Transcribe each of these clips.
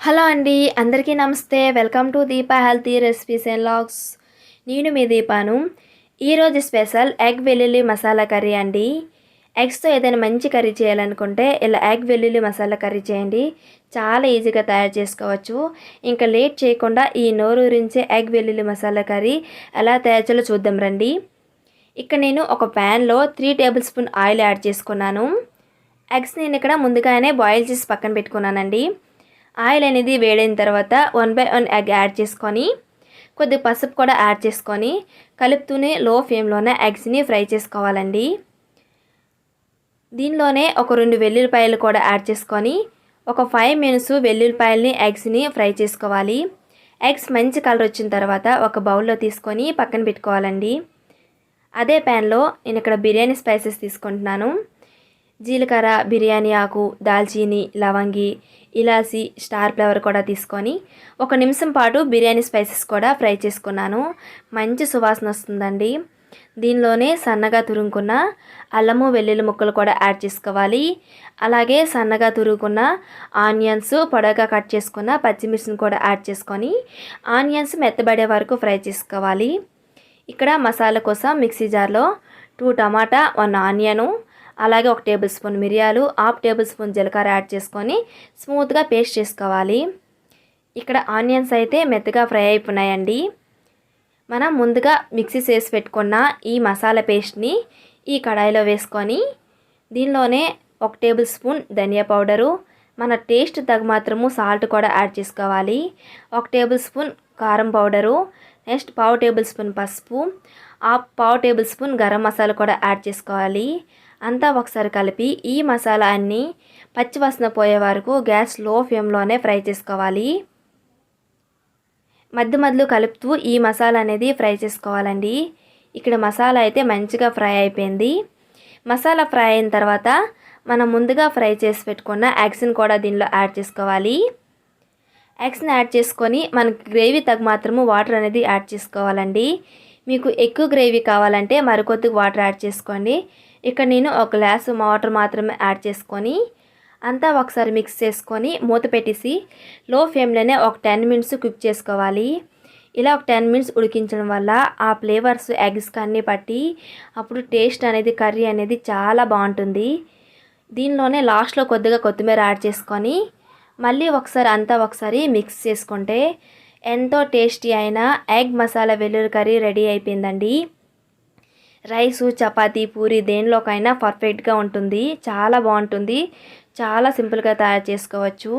Hello అండి అందరికీ నమస్తే. Welcome to Deepa healthy recipes and logs. నేను మీ దీపాను. ఈరోజు స్పెషల్ ఎగ్ వెల్లుల్లి మసాలా కర్రీ అండి. ఎగ్స్తో ఏదైనా మంచి కర్రీ చేయాలనుకుంటే ఇలా ఎగ్ వెల్లుల్లి మసాలా కర్రీ చేయండి. చాలా ఈజీగా తయారు చేసుకోవచ్చు. ఇంకా లేట్ చేయకుండా ఈ నోరూరించే ఎగ్ వెల్లుల్లి మసాలా కర్రీ ఎలా తయారు చేయాలో చూద్దాం రండి. ఇక్కడ నేను ఒక ప్యాన్లో three tablespoon oil add చేసుకున్నాను. ఎగ్స్ నేను ఇక్కడ ముందుగానే బాయిల్ చేసి పక్కన పెట్టుకున్నానండి. ఆయిల్ అనేది వేడైన తర్వాత one by one egg add చేసుకొని కొద్దిగా పసుపు కూడా యాడ్ చేసుకొని కలుపుతూనే లో ఫ్లేమ్లోనే ఎగ్స్ని ఫ్రై చేసుకోవాలండి. దీనిలోనే ఒక రెండు వెల్లుల్లిపాయలు కూడా యాడ్ చేసుకొని ఒక ఫైవ్ మినిట్స్ వెల్లుల్లిపాయలని ఎగ్స్ని ఫ్రై చేసుకోవాలి. ఎగ్స్ మంచి కలర్ వచ్చిన తర్వాత ఒక బౌల్లో తీసుకొని పక్కన పెట్టుకోవాలండి. అదే ప్యాన్లో నేను ఇక్కడ బిర్యానీ స్పైసెస్ తీసుకుంటున్నాను. జీలకర్ర బిర్యానీ ఆకు దాల్చీని లవంగి ఇలాచి స్టార్ ఫ్లేవర్ కూడా తీసుకొని ఒక నిమిషం పాటు బిర్యానీ స్పైసెస్ కూడా ఫ్రై చేసుకున్నాను. మంచి సువాసన వస్తుందండి. దీనిలోనే సన్నగా తురుముకున్న అల్లము వెల్లుల్లి ముక్కలు కూడా యాడ్ చేసుకోవాలి. అలాగే సన్నగా తురుముకున్న ఆనియన్స్ పొడగా కట్ చేసుకున్న పచ్చిమిర్చిని కూడా యాడ్ చేసుకొని ఆనియన్స్ మెత్తబడే వరకు ఫ్రై చేసుకోవాలి. ఇక్కడ మసాలా కోసం మిక్సీ జార్లో టూ టమాటా వన్ ఆనియను అలాగే ఒక టేబుల్ స్పూన్ మిరియాలు హాఫ్ టేబుల్ స్పూన్ జీలకర్ర యాడ్ చేసుకొని స్మూత్గా పేస్ట్ చేసుకోవాలి. ఇక్కడ ఆనియన్స్ అయితే మెత్తగా ఫ్రై అయిపోయినాయండి. మనం ముందుగా మిక్సీ చేసి పెట్టుకున్న ఈ మసాలా పేస్ట్ని ఈ కడాయిలో వేసుకొని దీనిలోనే ఒక టేబుల్ స్పూన్ ధనియా పౌడరు మన టేస్ట్ తగ్గ మాత్రము సాల్ట్ కూడా యాడ్ చేసుకోవాలి. ఒక టేబుల్ స్పూన్ కారం పౌడరు నెక్స్ట్ పావు టేబుల్ స్పూన్ పసుపు ఆ పావు టేబుల్ స్పూన్ గరం మసాలా కూడా యాడ్ చేసుకోవాలి. అంతా ఒకసారి కలిపి ఈ మసాలా అన్నీ పచ్చివాసన పోయే వరకు గ్యాస్లో ఫ్లేమ్లోనే ఫ్రై చేసుకోవాలి. మధ్య మధ్యలో కలుపుతూ ఈ మసాలా అనేది ఫ్రై చేసుకోవాలండి. ఇక్కడ మసాలా అయితే మంచిగా ఫ్రై అయిపోయింది. మసాలా ఫ్రై అయిన తర్వాత మనం ముందుగా ఫ్రై చేసి పెట్టుకున్న యాగ్స్ని కూడా దీనిలో యాడ్ చేసుకోవాలి. యాగ్స్ని యాడ్ చేసుకొని మనకి గ్రేవీ తగ్గ మాత్రము వాటర్ అనేది యాడ్ చేసుకోవాలండి. మీకు ఎక్కువ గ్రేవీ కావాలంటే మరికొద్దిగా వాటర్ యాడ్ చేసుకోండి. ఇక్కడ నేను ఒక గ్లాసు వాటర్ మాత్రమే యాడ్ చేసుకొని అంతా ఒకసారి మిక్స్ చేసుకొని మూత పెట్టేసి లో ఫ్లేమ్లోనే ఒక టెన్ మినిట్స్ కుక్ చేసుకోవాలి. ఇలా ఒక టెన్ మినిట్స్ ఉడికించడం వల్ల ఆ ఫ్లేవర్స్ ఎగ్స్ అన్నీ పట్టి అప్పుడు టేస్ట్ అనేది కర్రీ అనేది చాలా బాగుంటుంది. దీనిలోనే లాస్ట్లో కొద్దిగా కొత్తిమీర యాడ్ చేసుకొని మళ్ళీ ఒకసారి అంతా ఒకసారి మిక్స్ చేసుకుంటే ఎంతో టేస్టీ అయిన ఎగ్ మసాలా వెల్లుల్లి కర్రీ రెడీ అయిపోయిందండి. రైసు చపాతీ పూరి దేనిలోకైనా పర్ఫెక్ట్గా ఉంటుంది. చాలా బాగుంటుంది. చాలా సింపుల్గా తయారు చేసుకోవచ్చు.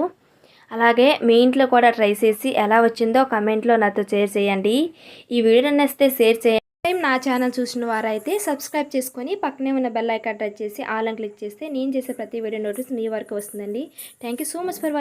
అలాగే మీ ఇంట్లో కూడా ట్రై చేసి ఎలా వచ్చిందో కమెంట్లో నాతో షేర్ చేయండి. ఈ వీడియో నచ్చితే షేర్ చేయండి. టైం నా ఛానల్ చూసిన వారైతే సబ్స్క్రైబ్ చేసుకొని పక్కనే ఉన్న బెల్ ఐకాన్ టచ్ చేసి ఆల్ అని క్లిక్ చేస్తే నేను చేసే ప్రతి వీడియో నోటీస్ మీ వరకు వస్తుందండి. Thank so much for watching